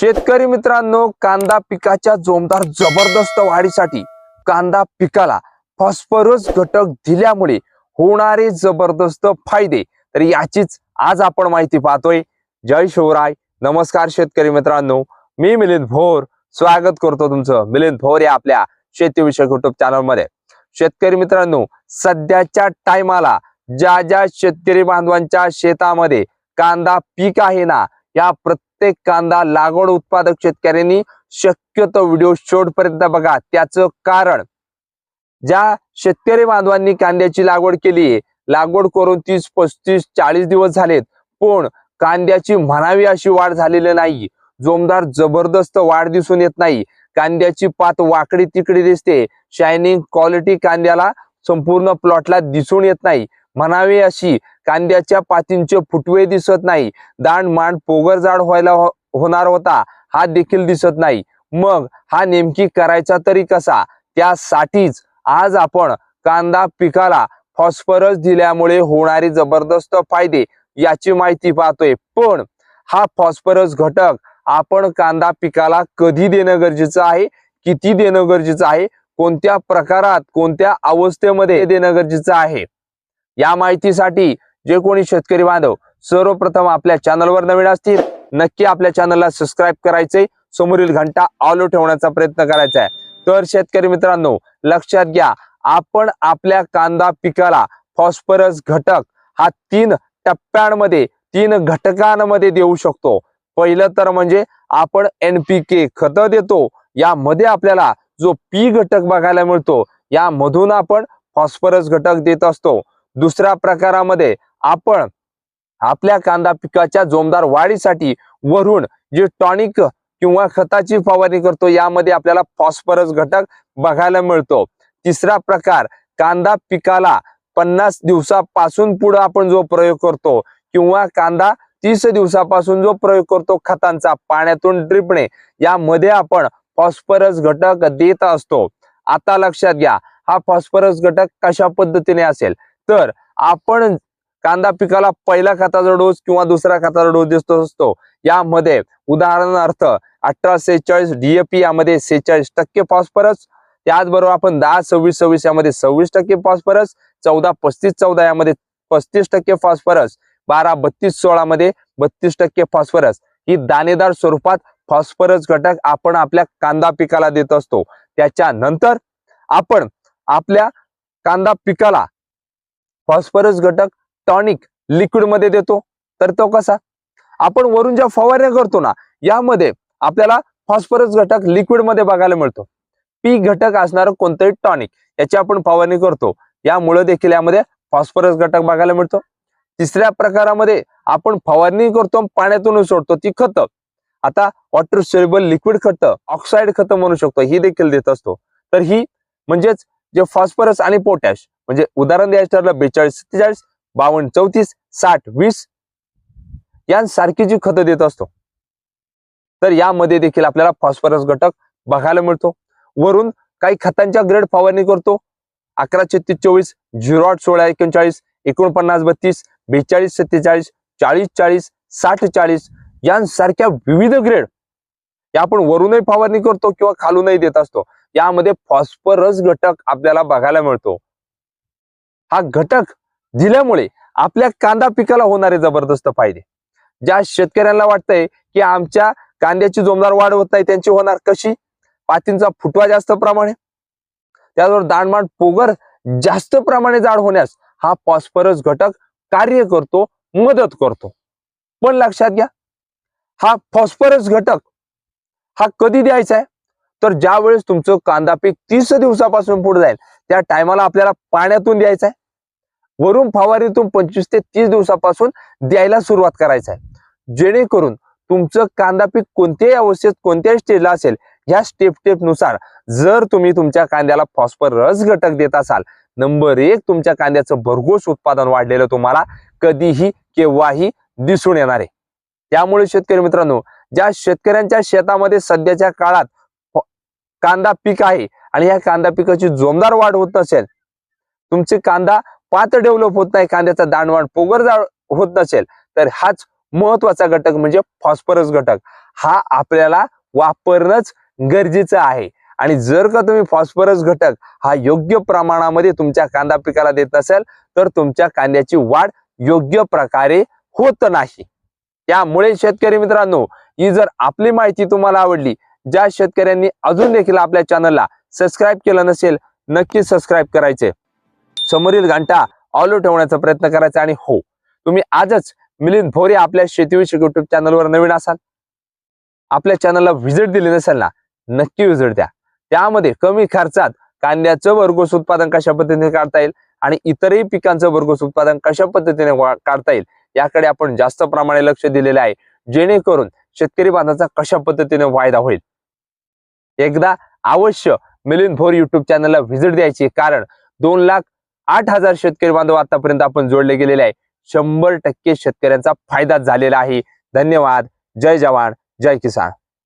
शेतकरी मित्रांनो कांदा पिकाच्या जोमदार जबरदस्त वाढीसाठी कांदा पिकाला फॉस्फरस घटक दिल्यामुळे होणारे जबरदस्त फायदे. तर याचीच आज आपण माहिती पाहतोय. जय शिवराय. नमस्कार शेतकरी मित्रांनो. मी मिलिंद भोर. स्वागत करतो तुमचं मिलिंद भोर या आपल्या शेतीविषयक युट्यूब चॅनलमध्ये शेतकरी मित्रांनो सध्याच्या टायमाला ज्या ज्या शेतकरी बांधवांच्या शेतामध्ये कांदा पीक आहे ना या प्रत्येक प्रत्येक कांदा लागवड उत्पादक शेतकऱ्यांनी शक्यतो व्हिडिओ शेवटपर्यंत बघा. त्याचं कारण ज्या शेतकरी बांधवांनी कांद्याची लागवड केली लागवड करून तीस पस्तीस चाळीस दिवस झालेत पण कांद्याची म्हणावी अशी वाढ झालेली नाही. जोमदार जबरदस्त वाढ दिसून येत नाही. कांद्याची पात वाकडी तिकडी दिसते. शायनिंग क्वालिटी कांद्याला संपूर्ण प्लॉटला दिसून येत नाही. म्हणावी अशी कांद्याच्या पातींचे फुटवे दिसत नाही. दांड मांड पोगर जाड व्हायला हो- होणार होता हा देखील दिसत नाही. मग हा नेमकी करायचा तरी कसा? त्यासाठीच आज आपण कांदा पिकाला फॉस्फरस दिल्यामुळे होणारे जबरदस्त फायदे याची माहिती पाहतोय. पण हा फॉस्फरस घटक आपण कांदा पिकाला कधी देणं गरजेचं आहे? किती देणं गरजेचं आहे? कोणत्या प्रकारात कोणत्या अवस्थेमध्ये देणं गरजेचं आहे? या माहितीसाठी जे कोणी शेतकरी बांधव सर्वप्रथम आपल्या चॅनलवर नवीन असतील नक्की आपल्या चॅनलला सबस्क्राईब करायचे समोरील घंटा ऑलो ठेवण्याचा प्रयत्न करायचा आहे. तर शेतकरी मित्रांनो लक्षात घ्या आपण आपल्या कांदा पिकाला फॉस्फरस घटक हा तीन टप्प्यांमध्ये तीन घटकांमध्ये देऊ शकतो. पहिलं तर म्हणजे आपण एनपीके खत देतो. यामध्ये आपल्याला जो पी घटक बघायला मिळतो यामधून आपण फॉस्फरस घटक देत असतो. दुसऱ्या प्रकारामध्ये आपण आपल्या कांदा पिकाच्या जोमदार वाढीसाठी वरून जे टॉनिक किंवा खताची फवारणी करतो यामध्ये आपल्याला फॉस्फरस घटक बघायला मिळतो. तिसरा प्रकार कांदा पिकाला पन्नास दिवसापासून पुढे आपण जो प्रयोग करतो किंवा कांदा तीस दिवसापासून जो प्रयोग करतो खतांचा पाण्यातून ड्रिपणे यामध्ये आपण फॉस्फरस घटक देत असतो. आता लक्षात घ्या हा फॉस्फरस घटक कशा पद्धतीने असेल? तर आपण कांदा पिकाला पहिला खताचा डोस किंवा दुसरा खताचा डोस देत असतो. यामध्ये उदाहरणार्थ अठरा सेहेचाळीस डीएपी यामध्ये सेहेचाळीस टक्के फॉस्फरस त्याचबरोबर आपण दहा सव्वीस सव्वीस यामध्ये सव्वीस टक्के फॉस्फरस चौदा पस्तीस चौदा यामध्ये पस्तीस टक्के फॉस्फरस बारा बत्तीस सोळा मध्ये बत्तीस टक्के फॉस्फरस. ही दाणेदार स्वरूपात फॉस्फरस घटक आपण आपल्या कांदा पिकाला देत असतो. त्याच्यानंतर आपण आपल्या कांदा पिकाला फॉस्फरस घटक टॉनिक लिक्विडमध्ये देतो. तर तो कसा? आपण वरून ज्या फवारण्या करतो ना यामध्ये आपल्याला फॉस्फरस घटक लिक्विडमध्ये बघायला मिळतो. पी घटक असणारं कोणतंही टॉनिक याची आपण फवारणी करतो. यामुळे देखील यामध्ये फॉस्फरस घटक बघायला मिळतो. तिसऱ्या प्रकारामध्ये आपण फवारणी करतो पाण्यातून सोडतो ती खतं. आता वॉटर सोल्युबल लिक्विड खतं ऑक्साईड खतं म्हणू शकतो ही देखील देत असतो. तर ही म्हणजेच जे फॉस्फरस आणि पोटॅश म्हणजे उदाहरण द्यायचं ठरलं बेचाळीस सत्तेचाळीस बावन्न चौतीस साठ वीस यांसारखी जी खतं देत असतो तर यामध्ये देखील आपल्याला फॉस्फरस घटक बघायला मिळतो. वरून काही खतांच्या ग्रेड फवारणी करतो. अकरा छत्तीस चोवीस झिरो आठ सोळा एकोणचाळीस एकोणपन्नास बत्तीस बेचाळीस सत्तेचाळीस चाळीस चाळीस साठ चाळीस यांसारख्या विविध ग्रेड या आपण वरूनही फवारणी करतो किंवा खालूनही देत असतो. यामध्ये फॉस्फरस घटक आपल्याला बघायला मिळतो. हा घटक दिल्यामुळे आपल्या कांदा पिकाला होणारे जबरदस्त फायदे. ज्या शेतकऱ्यांना वाटतंय की आमच्या कांद्याची जोमदार वाढ होत नाही त्यांची होणार कशी? पातींचा फुटवा जास्त प्रमाणे. त्याचबरोबर दाणमांड पोगर जास्त प्रमाणे जाड होण्यास हा फॉस्फरस घटक कार्य करतो मदत करतो. पण लक्षात घ्या हा फॉस्फरस घटक हा कधी द्यायचा आहे? तर ज्या वेळेस तुमचं कांदा पीक तीस दिवसापासून पुढे जाईल त्या टायमाला आपल्याला पाण्यातून द्यायचं आहे. वरून फवारीतून पंचवीस ते तीस दिवसापासून द्यायला सुरुवात करायचं आहे. जेणेकरून तुमचं कांदा पीक कोणत्याही अवस्थेत कोणत्याही स्टेजला असेल ह्या स्टेप स्टेपनुसार जर तुम्ही तुमच्या कांद्याला फॉस्फरस घटक देत असाल नंबर एक तुमच्या कांद्याचं भरघोस उत्पादन वाढलेलं तुम्हाला कधीही केव्हाही दिसून येणार आहे. त्यामुळे शेतकरी मित्रांनो ज्या शेतकऱ्यांच्या शेतामध्ये सध्याच्या काळात कांदा पीक आहे आणि या कांदा पिकाची जोमदार वाढ होत असेल तुमचे कांदा पात डेव्हलप होत नाही कांद्याचा दाणवाण पोगर होत नसेल तर हाच महत्त्वाचा घटक म्हणजे फॉस्फरस घटक. हा आपल्याला वापरणंच गरजेचं आहे. आणि जर का तुम्ही फॉस्फरस घटक हा योग्य प्रमाणामध्ये तुमच्या कांदा पिकाला देत नसेल तर तुमच्या कांद्याची वाढ योग्य प्रकारे होत नाही. त्यामुळे शेतकरी मित्रांनो ही जर आपली माहिती तुम्हाला आवडली ज्या शेतकऱ्यांनी अजून देखील आपल्या चॅनलला सबस्क्राईब केलं नसेल नक्की सबस्क्राईब करायचे समोरील घंटा ऑलो ठेवण्याचा प्रयत्न करायचा आणि हो तुम्ही आजच मिलिंद भोरे आपल्या शेतीविषयक युट्यूब चॅनलवर नवीन असाल आपल्या चॅनलला व्हिजिट दिली नसेल ना नक्की व्हिजिट द्या. त्यामध्ये कमी खर्चात कांद्याचं भरघोस उत्पादन कशा पद्धतीने काढता येईल आणि इतरही पिकांचं भरघोस उत्पादन कशा पद्धतीने वा- काढता येईल याकडे आपण जास्त प्रमाणे लक्ष दिलेले आहे. जेणेकरून शेतकरी बांधवाचा कशा पद्धतीने फायदा होईल. एकदा अवश्य मिलिंद भोर युट्यूब चॅनलला व्हिजिट द्यायची कारण दोन लाख आठ हजार शेतकरी बांधव आतापर्यंत आपण जोडले गेलेले आहे. शंभर टक्के शेतकऱ्यांचा फायदा झालेला आहे. धन्यवाद. जय जवान. जय किसान.